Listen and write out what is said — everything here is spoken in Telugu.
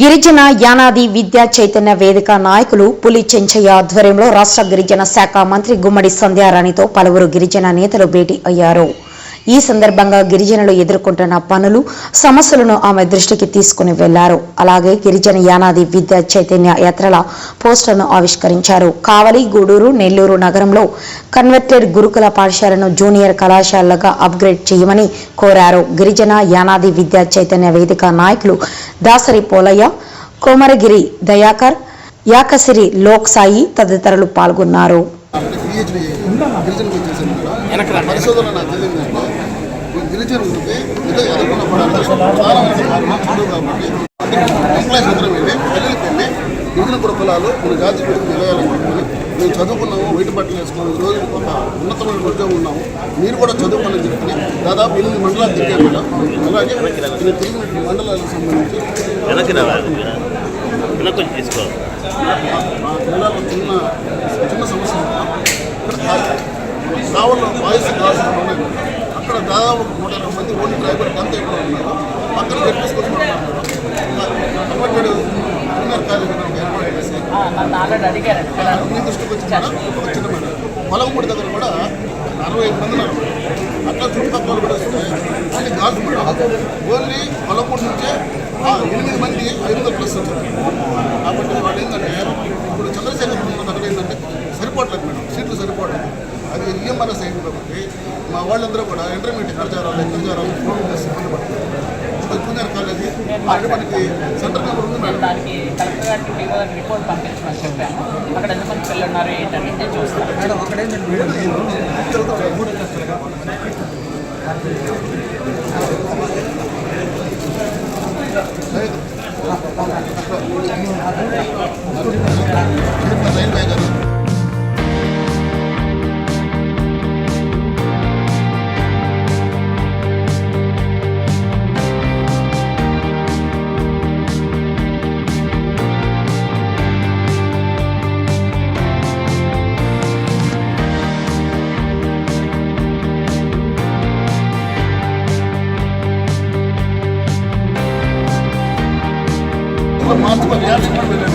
గిరిజన యానాది విద్యా చైతన్య వేదిక నాయకులు పులి చెంచయ్య ఆధ్వర్యంలో రాష్ట్ర గిరిజన శాఖ మంత్రి గుమ్మడి సంధ్యారాణితో పలువురు గిరిజన నేతలు భేటీ అయ్యారు. ఈ సందర్భంగా గిరిజనులు ఎదుర్కొంటున్న పనులు సమస్యలను ఆమె దృష్టికి తీసుకుని వెళ్ళారు. అలాగే గిరిజన యానాది విద్యా చైతన్య యాత్రల పోస్టర్ను ఆవిష్కరించారు. కావలి గూడూరు నెల్లూరు నగరంలో కన్వర్టెడ్ గురుకుల పాఠశాలను జూనియర్ కళాశాలగా అప్గ్రేడ్ చేయమని కోరారు. గిరిజన యానాది విద్యా చైతన్య వేదిక నాయకులు దాసరి పోలయ్య కోమరగిరి దయాకర్ యాకసిరి లోక్ సాయి తదితరులు పాల్గొన్నారు. పరిశోధన నాకు తెలియదు ఈ గిరిజనులకి ఏదో ఎదుర్కొన్న పడాలి చాలా మంది కాబట్టి ఎంప్లాయీస్ అందరం వెళ్ళి పిల్లలకి వెళ్ళి గిరిజన కుటుంబాలు మన జాతి కొడుకు నిలయాలనుకుంటున్నాను మేము చదువుకున్నాము వైట్ బట్టలు వేసుకున్నాము ఈ రోజు ఒక ఉన్నతమైన ఉద్యోగం ఉన్నాము. మీరు కూడా చదువుకోవాలని చెప్పి దాదాపు ఎనిమిది మండలాలు తిరిగారు మేడం అలాగే నేను తిరిగిన మండలాలకు సంబంధించి మా జిల్లాలో చిన్న దాదాపు నూట ఇరవై మంది ఓన్లీ డ్రైవర్ అంతా ఇక్కడ ఉన్నారు. పక్కన పిల్లలు మీ దృష్టికి వచ్చి మేడం ఒక చిన్న మేడం పొలంపూడి దగ్గర కూడా అరవై ఐదు మంది ఉన్నారు. అట్లా చుట్టుపక్కల కూడా వస్తే ఓన్లీ కాదు మేడం. ఓన్లీ పొలంపూడి నుంచే ఎనిమిది మంది ఐదు వందల ప్లస్ వచ్చారు. కాబట్టి వాళ్ళు ఏంటంటే ఇప్పుడు చంద్రశేఖర్ దగ్గర ఏంటంటే సరిపోవట్లేదు మేడం. సీట్లు సరిపోవట్లేదు. అది విజయం సైడ్ మా వాళ్ళందరూ కూడా ఇంటర్మీడియట్ ఎక్కడ చేరాలి ఎక్కడ చేరాలి ఇబ్బంది పడుతున్నారు పుణ్యార్ కాలేజీ అక్కడ మనకి సెంటర్ నెంబర్ ఉంది మేడం దానికి కలెక్టర్ గారికి రిపోర్ట్ పంపించమని చెప్పాను అక్కడ ఎంతమంది పిల్లలు ఉన్నారు ఏంటని చూస్తాను మేడం అక్కడ ఏంటంటే mantıklı bir yer çıkar böyle.